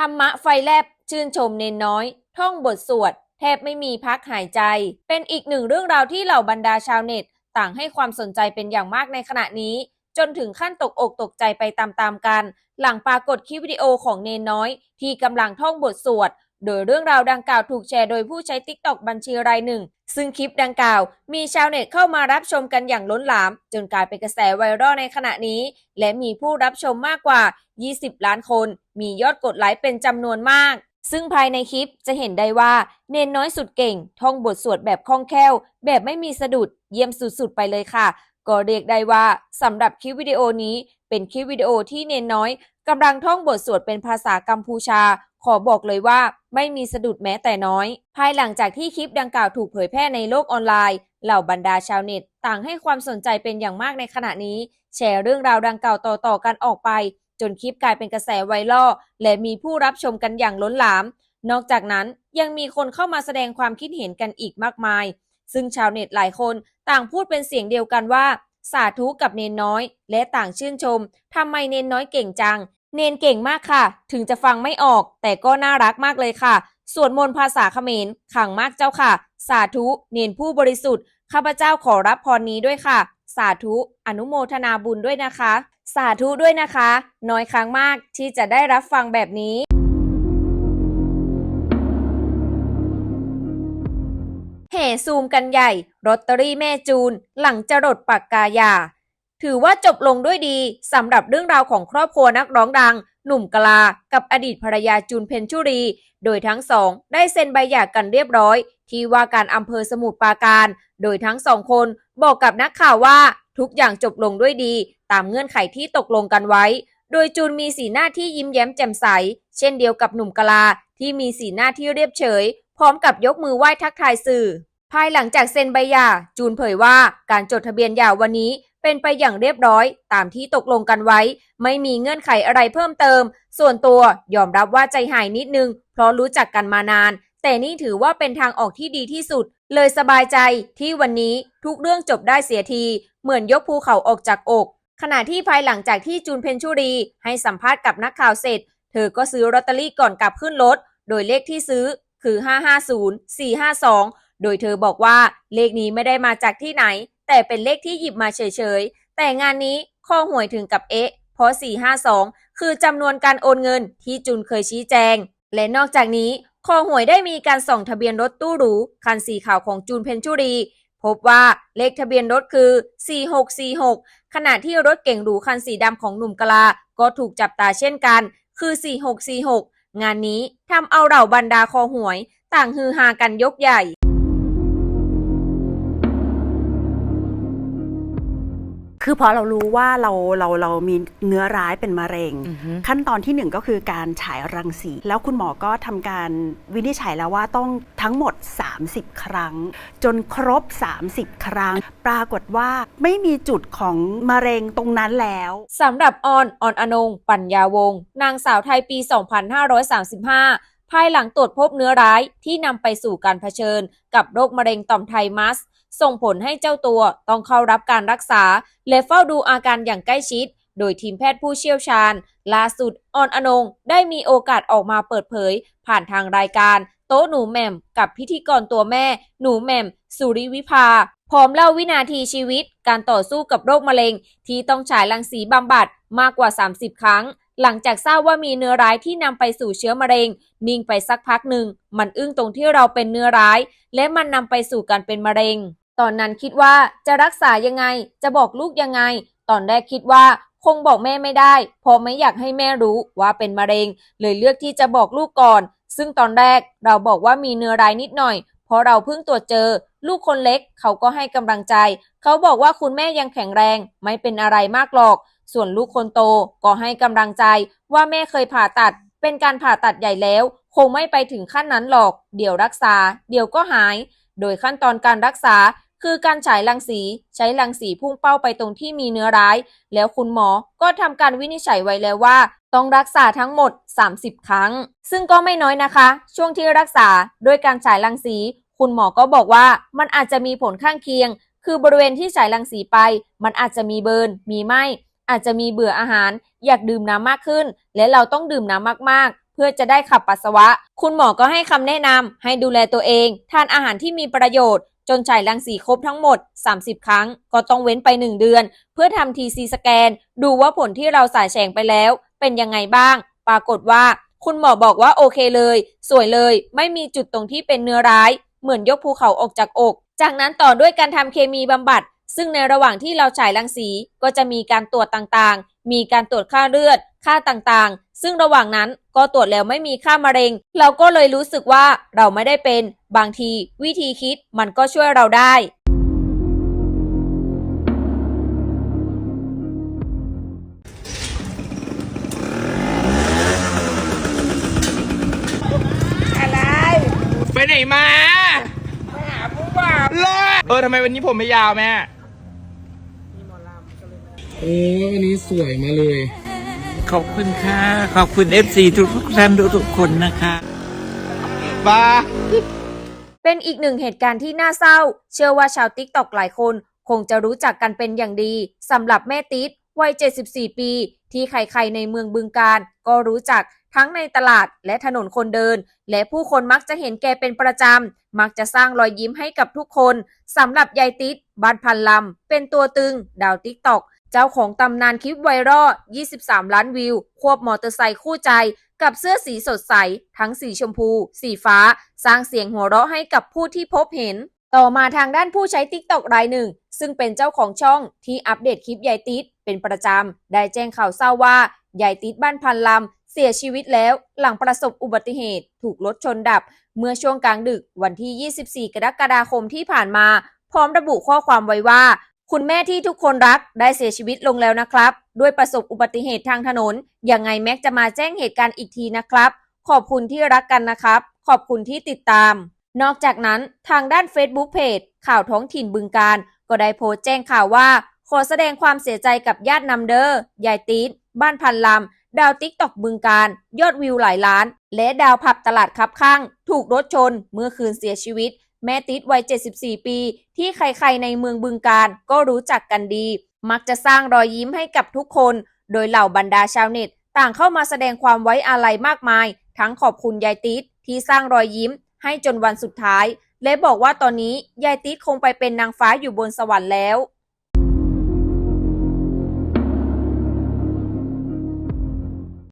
ธรรมะไฟแลบชื่นชมเนนน้อย ท่องบทสวด แทบไม่มีพักหายใจ เป็นอีกหนึ่งเรื่องราวที่เหล่าบรรดาชาวเน็ต ต่างให้ความสนใจเป็นอย่างมากในขณะนี้ จนถึงขั้นตกอกตกใจไปตามๆกัน หลังปรากฏคลิปวิดีโอของเนนน้อย ที่กำลังท่องบทสวดโดยเรื่องราวดังกล่าวถูกแชร์โดยผู้ใช้ t ิ k t o k บัญชีรายหนึ่ง ซึ่งคลิปดังกล่าว มีชาวเน็ตเข้ามารับชมกันอย่างล้นหลาม จนกลายเป็นกระแสไวรัลในขณะนี้ และมีผู้รับชมมากกว่า 20 ล้านคน มียอดกดไลค์เป็นจำนวนมาก ซึ่งภายในคลิปจะเห็นได้ว่า เนนน้อยสุดเก่ง ท่องบทสวดแบบคล่องแคล่ว แบบไม่มีสะดุดเยี่ยมสุดๆไปเลยค่ะ ก็เรียกได้ว่าสำหรับคลิปวิดีโอนี้ เป็นคลิปวิดีโอที่เนนน้อยกำลังท่องบทสวดเป็นภาษากัมพูชา ขอบอกเลยว่าไม่มีสะดุดแม้แต่น้อย ภายหลังจากที่คลิปดังกล่าวถูกเผยแพร่ในโลกออนไลน์ เหล่าบรรดาชาวเน็ต ต่างให้ความสนใจเป็นอย่างมากในขณะนี้ แชร์เรื่องราวดังกล่าวต่อๆกันออกไป จนคลิปกลายเป็นกระแสไวรัลและมีผู้รับชมกันอย่างล้นหลาม นอกจากนั้นยังมีคนเข้ามาแสดงความคิดเห็นกันอีกมากมาย ซึ่งชาวเน็ตหลายคนต่างพูดเป็นเสียงเดียวกันว่า สาธุกับเนนน้อย และต่างชื่นชมทำไมเนนน้อยเก่งจัง เนนเก่งมากค่ะ ถึงจะฟังไม่ออก แต่ก็น่ารักมากเลยค่ะสวดมนต์ภาษาเขมรขลังมากเจ้าค่ะ สาธุ เนนผู้บริสุทธิ์ ข้าพเจ้าขอรับพรนี้ด้วยค่ะ สาธุอนุโมทนาบุญด้วยนะคะ สาธุด้วยนะคะ น้อยครั้งมากที่จะได้รับฟังแบบนี้แห่ซูมกันใหญ่ลอตเตอรี่แม่จูน หลังจรดปากกายา ถือว่าจบลงด้วยดีสำหรับเรื่องราวของครอบครัวนักร้องดัง หนุ่มกลา กับอดีตภรรยาจูนเพนชุรี โดยทั้งสอง ได้เซ็นใบหย่ากันเรียบร้อย ที่ว่าการอำเภอสมุทรปราการ โดยทั้งสองคนบอกกับนักข่าวว่าทุกอย่างจบลงด้วยดี ตามเงื่อนไขที่ตกลงกันไว้ โดยจูนมีสีหน้าที่ยิ้มแย้มแจ่มใส เช่นเดียวกับหนุ่มกลาที่มีสีหน้าที่เรียบเฉย พร้อมกับยกมือไหว้ทักทายสื่อ ภายหลังจากเซ็นใบหย่า จูนเผยว่าการจดทะเบียนหย่าวันนี้ เป็นไปอย่างเรียบร้อยตามที่ตกลงกันไว้ ไม่มีเงื่อนไขอะไรเพิ่มเติม ส่วนตัวยอมรับว่าใจหายนิดนึง เพราะรู้จักกันมานาน แต่นี่ถือว่าเป็นทางออกที่ดีที่สุด เลยสบายใจที่วันนี้ทุกเรื่องจบได้เสียที เหมือนยกภูเขาออกจากอก ขณะที่ภายหลังจากที่จูนเพนชุรี ให้สัมภาษณ์กับนักข่าวเสร็จ เธอก็ซื้อลอตเตอรี่ก่อนกลับขึ้นรถโดยเลขที่ซื้อคือ 550 452 โดยเธอบอกว่าเลขนี้ไม่ได้มาจากที่ไหน แต่เป็นเลขที่หยิบมาเฉยๆ แต่งานนี้ข้อหวยถึงกับเอ๊ะ เพราะ 452 คือจำนวนการโอนเงินที่จุนเคยชี้แจง และนอกจากนี้คอหวยได้มีการส่องทะเบียนรถตู้หรูคันสีขาวของจูนเพนชุรี พบว่าเลขทะเบียนรถคือ 4646 ขณะที่รถเก่งหรูคันสีดำของหนุ่มกลา ก็ถูกจับตาเช่นกัน คือ 4646 งานนี้ทำเอาเหล่าบรรดาคอหวย ต่างฮือฮากันยกใหญ่ คือพอเรารู้ว่าเราเราเรามีเนื้อร้ายเป็นมะเร็ง ขั้นตอนที่หนึ่งก็คือการฉายรังสี แล้วคุณหมอก็ทำการวินิจฉัยแล้วว่าต้องทั้งหมด 30 ครั้ง จนครบ 30 ครั้ง ปรากฏว่าไม่มีจุดของมะเร็งตรงนั้นแล้วสำหรับออนออนอนง ปัญญาวงศ์นางสาวไทยปี 2535 ภายหลังตรวจพบเนื้อร้ายที่นำไปสู่การเผชิญ กับโรคมะเร็งต่อมไทมัส ส่งผลให้เจ้าตัวต้องเข้ารับการรักษา และเฝ้าดูอาการอย่างใกล้ชิด โดยทีมแพทย์ผู้เชี่ยวชาญ ล่าสุดออนอนง ได้มีโอกาสออกมาเปิดเผย ผ่านทางรายการ โต๊ะหนูแหม่ม กับพิธีกรตัวแม่ หนูแหม่ม สุริวิภา พร้อมเล่าวินาทีชีวิต การต่อสู้กับโรคมะเร็ง ที่ต้องฉายรังสีบำบัดมากกว่า 30 ครั้งหลังจากทราบว่ามีเนื้อร้ายที่นำไปสู่เชื้อมะเร็ง นิ่งไปสักพักหนึ่ง มันอึ้งตรงที่เราเป็นเนื้อร้าย และมันนำไปสู่การเป็นมะเร็ง ตอนนั้นคิดว่าจะรักษายังไง จะบอกลูกยังไง ตอนแรกคิดว่าคงบอกแม่ไม่ได้เพราะไม่อยากให้แม่รู้ว่าเป็นมะเร็ง เลยเลือกที่จะบอกลูกก่อน ซึ่งตอนแรกเราบอกว่ามีเนื้อร้ายนิดหน่อย เพราะเราเพิ่งตรวจเจอ ลูกคนเล็กเขาก็ให้กำลังใจ เขาบอกว่าคุณแม่ยังแข็งแรง ไม่เป็นอะไรมากหรอก ส่วนลูกคนโตก็ให้กำลังใจ ว่าแม่เคยผ่าตัด เป็นการผ่าตัดใหญ่แล้ว คงไม่ไปถึงขั้นนั้นหรอก เดี๋ยวรักษา เดี๋ยวก็หาย โดยขั้นตอนการรักษา คือการฉายรังสีใช้รังสีพุ่งเป้าไปตรงที่มีเนื้อร้าย แล้วคุณหมอก็ทำการวินิจฉัยไว้แล้วว่า ต้องรักษาทั้งหมด 30 ครั้ง ซึ่งก็ไม่น้อยนะคะ ช่วงที่รักษาด้วยการฉายรังสี คุณหมอก็บอกว่ามันอาจจะมีผลข้างเคียง คือบริเวณที่ฉายรังสีไป มันอาจจะมีเบิร์นมีไหมอาจจะมีเบื่ออาหาร อยากดื่มน้ำมากขึ้น และเราต้องดื่มน้ำมากๆ พื่อจะได้ขับปัสสาวะ คุณหมอก็ให้คำแนะนำให้ดูแลตัวเอง ทานอาหารที่มีประโยชน์ จนฉายรังสีครบทั้งหมด 30 ครั้ง ก็ต้องเว้นไป 1 เดือน เพื่อทำทีซีสแกน ดูว่าผลที่เราสายแฉงไปแล้ว เป็นยังไงบ้าง ปรากฏว่า คุณหมอบอกว่าโอเคเลย สวยเลย ไม่มีจุดตรงที่เป็นเนื้อร้าย เหมือนยกภูเขาออกจากอก จากนั้นต่อด้วยการทำเคมีบำบัดซึ่งในระหว่างที่เราฉายรังสีก็จะมีการตรวจต่างๆ มีการตรวจค่าเลือด ค่าต่างๆ ซึ่งระหว่างนั้นก็ตรวจแล้วไม่มีค่ามะเร็ง เราก็เลยรู้สึกว่าเราไม่ได้เป็น บางทีวิธีคิดมันก็ช่วยเราได้อะไรไปไหนมามาหาผู้บ่าวเลิศเออทำไมวันนี้ผมไม่ยาวแม่ โอ้วันนี้สวยมาเลย ขอบคุณค่ะ ขอบคุณ FC ทุกทุกๆท่านทุกๆคนนะคะบ้าเป็นอีกหนึ่งเหตุการณ์ที่น่าเศร้า เชื่อว่าชาวติ๊กตอกหลายคน คงจะรู้จักกันเป็นอย่างดีสำหรับแม่ติ๊ดวัย 74 ปี ที่ใครๆในเมืองบึงการ ก็รู้จักทั้งในตลาดและถนนคนเดิน และผู้คนมักจะเห็นแกเป็นประจำ มักจะสร้างรอยยิ้มให้กับทุกคนสำหรับยายติ๊ดบ้านพันลำเป็นตัวตึง ดาวติ๊กตอก เจ้าของตำนานคลิปไวรัล 23 ล้านวิว ควบมอเตอร์ไซค์คู่ใจ กับเสื้อสีสดใส ทั้งสีชมพู สีฟ้า สร้างเสียงหัวเราะให้กับผู้ที่พบเห็น ต่อมาทางด้านผู้ใช้ t ิ k t o k รายหนึ่ง ซึ่งเป็นเจ้าของช่องที่อัปเดตคลิปยายติดเป็นประจำ ได้แจ้งข่าวเศร้าว่ายายติดบ้านพันลำเสียชีวิตแล้วหลังประสบอุบัติเหตุ ถูกรถชนดับ เมื่อช่วงกลางดึกวันที่ 24 กรกฎาคมที่ผ่านมา พร้อมระบุข้อความไว้ว่า คุณแม่ที่ทุกคนรักได้เสียชีวิตลงแล้วนะครับ ด้วยประสบอุบัติเหตุทางถนน ยังไงแม็กจะมาแจ้งเหตุการณ์อีกทีนะครับ ขอบคุณที่รักกันนะครับ ขอบคุณที่ติดตาม นอกจากนั้นทางด้าน Facebook Page ข่าวท้องถิ่นบึงการ ก็ได้โพสต์แจ้งข่าวว่า ขอแสดงความเสียใจกับญาตินำเดอร์ยายตีดบ้านพันลำ ดาวติ๊กตอกบึงการ ยอดวิวหลายล้าน และดาวผับตลาดคับข้าง ถูกรถชน เมื่อคืนเสียชีวิต แม่ติดวัย 74 ปี ที่ใครๆในเมืองบึงการก็รู้จักกันดี มักจะสร้างรอยยิ้มให้กับทุกคน โดยเหล่าบรรดาชาวเน็ต ต่างเข้ามาแสดงความไว้อาลัยมากมาย ทั้งขอบคุณยายติดที่สร้างรอยยิ้มให้จนวันสุดท้าย และบอกว่าตอนนี้ยายติดคงไปเป็นนางฟ้าอยู่บนสวรรค์แล้ว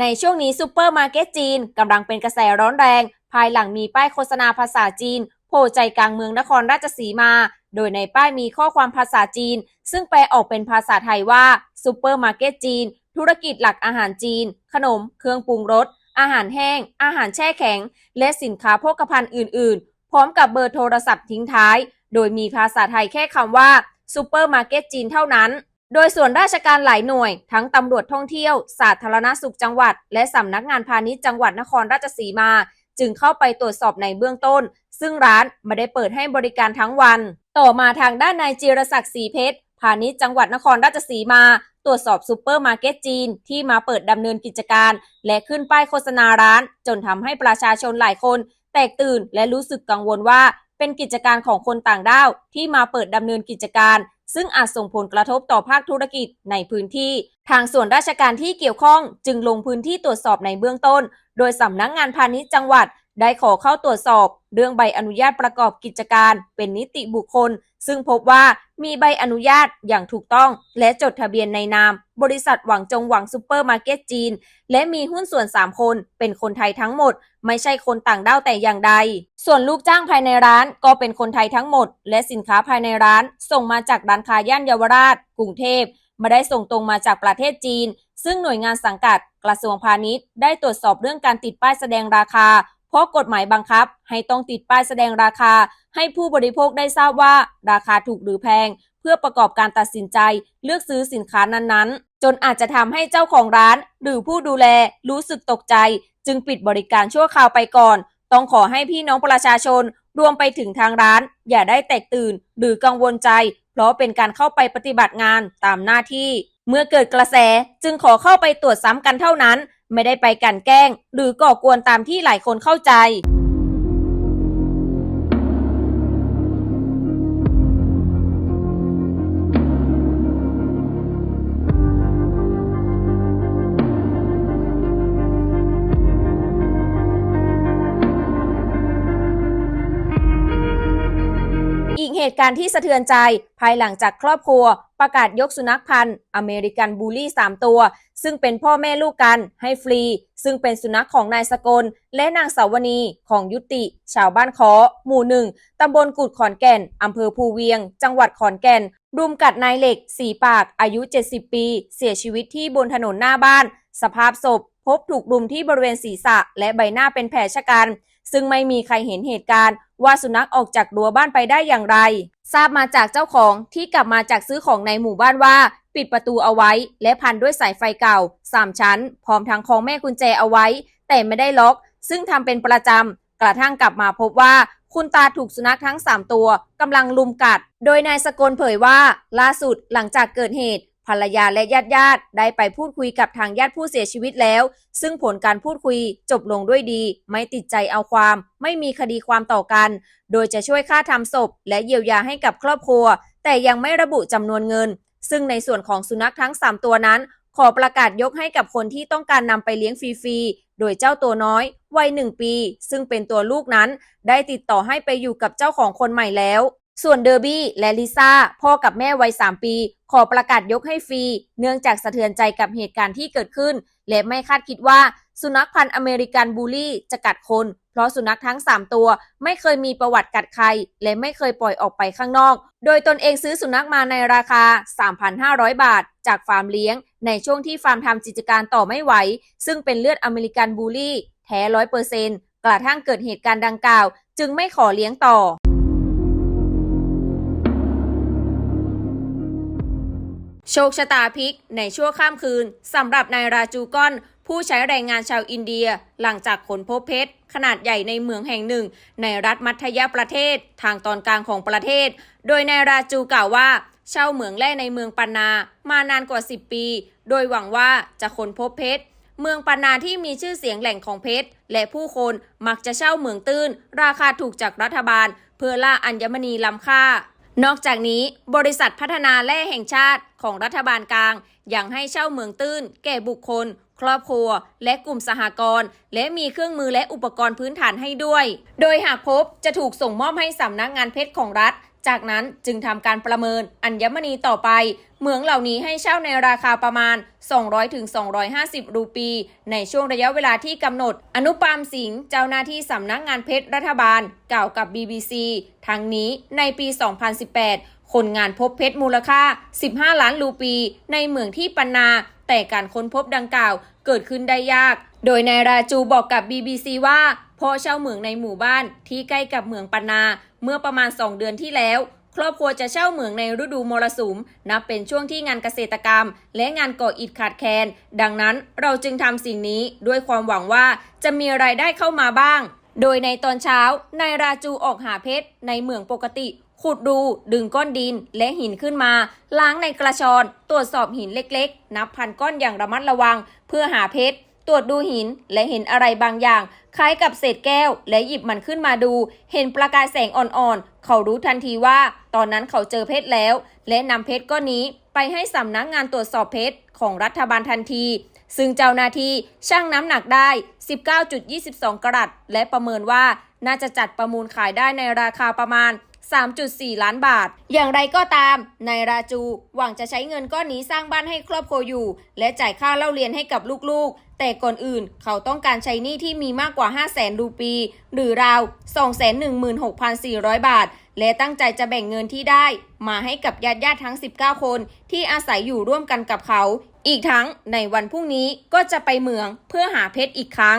ในช่วงนี้ซูเปอร์มาร์เก็ตจีนกำลังเป็นกระแสร้อนแรง ภายหลังมีป้ายโฆษณาภาษาจีน โผล่ใจกลางเมืองนครราชสีมา โดยในป้ายมีข้อความภาษาจีน ซึ่งแปลออกเป็นภาษาไทยว่าซูเปอร์มาร์เก็ตจีน ธุรกิจหลักอาหารจีน ขนม เครื่องปรุงรส อาหารแห้ง อาหารแช่แข็ง และสินค้าโภคภัณฑ์อื่น ๆ พร้อมกับเบอร์โทรศัพท์ทิ้งท้าย โดยมีภาษาไทยแค่คำว่าซูเปอร์มาร์เก็ตจีนเท่านั้น โดยส่วนราชการหลายหน่วย ทั้งตำรวจท่องเที่ยว สาธารณสุขจังหวัด และสำนักงานพาณิชย์จังหวัดนครราชสีมา จึงเข้าไปตรวจสอบในเบื้องต้น ซึ่งร้านไม่ได้เปิดให้บริการทั้งวัน ต่อมาทางด้านนายจิรศักดิ์ศรีเพชรพาณิชย์จังหวัดนครราชสีมา ตรวจสอบซูเปอร์มาร์เก็ตจีน ที่มาเปิดดำเนินกิจการ และขึ้นป้ายโฆษณาร้าน จนทำให้ประชาชนหลายคน แตกตื่นและรู้สึกกังวลว่า เป็นกิจการของคนต่างด้าวที่มาเปิดดำเนินกิจการ ซึ่งอาจส่งผลกระทบต่อภาคธุรกิจในพื้นที่ ทางส่วนราชการที่เกี่ยวข้องจึงลงพื้นที่ตรวจสอบในเบื้องต้น โดยสำนักงงานพาณิชย์จังหวัด ได้ขอเข้าตรวจสอบ เรื่องใบอนุญาตประกอบกิจการ เป็นนิติบุคคล ซึ่งพบว่ามีใบอนุญาตอย่างถูกต้อง และจดทะเบียนในนาม บริษัทหวังจงหวังซูเปอร์มาร์เก็ตจีน และมีหุ้นส่วน 3 คน เป็นคนไทยทั้งหมด ไม่ใช่คนต่างด้าวแต่อย่างใด ส่วนลูกจ้างภายในร้านก็เป็นคนไทยทั้งหมด และสินค้าภายในร้าน ส่งมาจากร้านค้าย่านเยาวราช กรุงเทพไม่ได้ส่งตรงมาจากประเทศจีน ซึ่งหน่วยงานสังกัดกระทรวงพาณิชย์ ได้ตรวจสอบเรื่องการติดป้ายแสดงราคา เพราะกฎหมายบังคับ ให้ต้องติดป้ายแสดงราคา ให้ผู้บริโภคได้ทราบว่าราคาถูกหรือแพง เพื่อประกอบการตัดสินใจเลือกซื้อสินค้านั้นๆ จนอาจจะทำให้เจ้าของร้าน หรือผู้ดูแลรู้สึกตกใจ จึงปิดบริการชั่วคราวไปก่อน ต้องขอให้พี่น้องประชาชนรวมไปถึงทางร้าน อย่าได้แตกตื่น หรือกังวลใจ เพราะเป็นการเข้าไปปฏิบัติงานตามหน้าที่ เมื่อเกิดกระแสจึงขอเข้าไปตรวจซ้ำกันเท่านั้น ไม่ได้ไปกันแกล้ง หรือก่อกวนตามที่หลายคนเข้าใจ อีกเหตุการณ์ที่สะเทือนใจ ภายหลังจากครอบครัว ประกาศยกสุนัขพันธุ์อเมริกันบูลลี่ 3 ตัว ซึ่งเป็นพ่อแม่ลูกกันให้ฟรี ซึ่งเป็นสุนัขของนายสกล และนางสาวนีของยุติ ชาวบ้านคอหมู่หนึ่งตำบลกุดขอนแก่นอำเภอภูเวียง จังหวัดขอนแก่น รุมกัดนายเหล็กสีปากอายุ 70 ปี เสียชีวิตที่บนถนนหน้าบ้าน สภาพศพ พบถูกรุมที่บริเวณศีรษะ และใบหน้าเป็นแผลชะกัน ซึ่งไม่มีใครเห็นเหตุการณ์ ว่าสุนัขออกจากรั้วบ้านไปได้อย่างไร ทราบมาจากเจ้าของที่กลับมาจากซื้อของในหมู่บ้านว่า ปิดประตูเอาไว้ และพันด้วยสายไฟเก่า3ชั้น พร้อมทั้งคล้องแม่กุญแจเอาไว้ แต่ไม่ได้ล็อก ซึ่งทำเป็นประจำกระทั่งกลับมาพบว่าคุณตาถูกสุนัขทั้ง 3 ตัวกำลังลุมกัด โดยนายสกลเผยว่า ล่าสุดหลังจากเกิดเหตุ ภรรยาและญาติญาติๆได้ไปพูดคุยกับทางญาติผู้เสียชีวิตแล้ว ซึ่งผลการพูดคุยจบลงด้วยดี ไม่ติดใจเอาความ ไม่มีคดีความต่อกัน โดยจะช่วยค่าทำศพ และเยียวยาให้กับครอบครัว แต่ยังไม่ระบุจำนวนเงิน ซึ่งในส่วนของสุนัขทั้ง 3 ตัวนั้น ขอประกาศยกให้กับคนที่ต้องการนำไปเลี้ยงฟรีๆ โดยเจ้าตัวน้อยวัยหนึ่งปี ซึ่งเป็นตัวลูกนั้น ได้ติดต่อให้ไปอยู่กับเจ้าของคนใหม่แล้ว ส่วนเดอร์บี้และลิซ่าพ่อกับแม่วัย 3 ปี ขอประกาศยกให้ฟรี เนื่องจากสะเทือนใจกับเหตุการณ์ที่เกิดขึ้น และไม่คาดคิดว่า สุนัขพันธุ์อเมริกันบูลลี่จะกัดคน เพราะสุนัขทั้ง 3 ตัว ไม่เคยมีประวัติกัดใคร และไม่เคยปล่อยออกไปข้างนอก โดยตนเองซื้อสุนัขมาในราคา 3,500 บาท จากฟาร์มเลี้ยง ในช่วงที่ฟาร์มทำกิจการต่อไม่ไหว ซึ่งเป็นเลือดอเมริกันบูลลี่ แท้ร้อยเปอร์เซนต์กระทั่งเกิดเหตุการณ์ดังกล่าว จึงไม่ขอเลี้ยงต่อ โชคชะตาพลิกในชั่วข้ามคืนสำหรับนายราจูก้อน ผู้ใช้แรงงานชาวอินเดีย หลังจากขนพบเพชร ขนาดใหญ่ในเมืองแห่งหนึ่ง ในรัฐมัธยประเทศ ทางตอนกลางของประเทศ โดยนายราจูกล่าวว่า เช่าเหมืองแร่ในเมืองปันนามานานกว่า 10 ปี โดยหวังว่าจะค้นพบเพชรเมืองปันนาที่มีชื่อเสียงแหล่งของเพชร และผู้คนมักจะเช่าเหมืองตื้น ราคาถูกจากรัฐบาล เพื่อล่าอัญมณีล้ำค่า นอกจากนี้ บริษัทพัฒนาแร่แห่งชาติ ของรัฐบาลกลางยังให้เช่าเมืองตื้น แก่บุคคล ครอบครัว และกลุ่มสหกรณ์และมีเครื่องมือและอุปกรณ์พื้นฐานให้ด้วย โดยหากพบจะถูกส่งมอบให้สำนักงานเพชรของรัฐ จากนั้นจึงทำการประเมินอัญมณีต่อไปเหมืองเหล่านี้ให้เช่าในราคาประมาณ 200ถึง250 รูปี ในช่วงระยะเวลาที่กำหนด อนุปามสิงห์เจ้าหน้าที่สำนักงานเพชรรัฐบาล กล่าวกับ BBC ทั้งนี้ในปี 2018 คนงานพบเพชรมูลค่า 15 ล้านรูปี ในเหมืองที่ปันนา แต่การค้นพบดังกล่าวเกิดขึ้นได้ยาก โดยนายราจูบอกกับ BBC ว่าพอเช่าเหมืองในหมู่บ้านที่ใกล้กับเหมืองปันนา เมื่อประมาณ 2 เดือนที่แล้ว ครอบครัวจะเช่าเหมืองในฤดูมรสุม นับเป็นช่วงที่งานเกษตรกรรม และงานก่ออิฐขาดแคลนดังนั้นเราจึงทำสิ่งนี้ด้วยความหวังว่าจะมีรายได้เข้ามาบ้าง โดยในตอนเช้านายราจูออกหาเพชรในเหมืองปกติ ขุดดูดึงก้อนดินและหินขึ้นมา ล้างในกระชอน ตรวจสอบหินเล็กๆ นับพันก้อนอย่างระมัดระวัง เพื่อหาเพชรตรวจดูหินและเห็นอะไรบางอย่าง คล้ายกับเศษแก้ว และหยิบมันขึ้นมาดู เห็นประกายแสงอ่อนๆ เขารู้ทันทีว่า ตอนนั้นเขาเจอเพชรแล้ว และนำเพชรก้อนนี้ไปให้สำนักงานตรวจสอบเพชรของรัฐบาลทันที ซึ่งเจ้าหน้าที่ชั่งน้ำหนักได้ 19.22 กรัตและประเมินว่าน่าจะจัดประมูลขายได้ในราคาประมาณ 3.4 ล้านบาท อย่างไรก็ตาม นายราจูหวังจะใช้เงินก้อนนี้สร้างบ้านให้ครอบครัวอยู่ และจ่ายค่าเล่าเรียนให้กับลูกๆ แต่ก่อนอื่นเขาต้องการใช้หนี้ที่มีมากกว่า 5 0 0แสนรูปี หรือราว 216,400 บาท และตั้งใจจะแบ่งเงินที่ได้ มาให้กับญาติญาติๆทั้ง 19 คนที่อาศัยอยู่ร่วมกันกับเขา อีกทั้งในวันพรุ่งนี้ก็จะไปเมืองเพื่อหาเพชรอีกครั้ง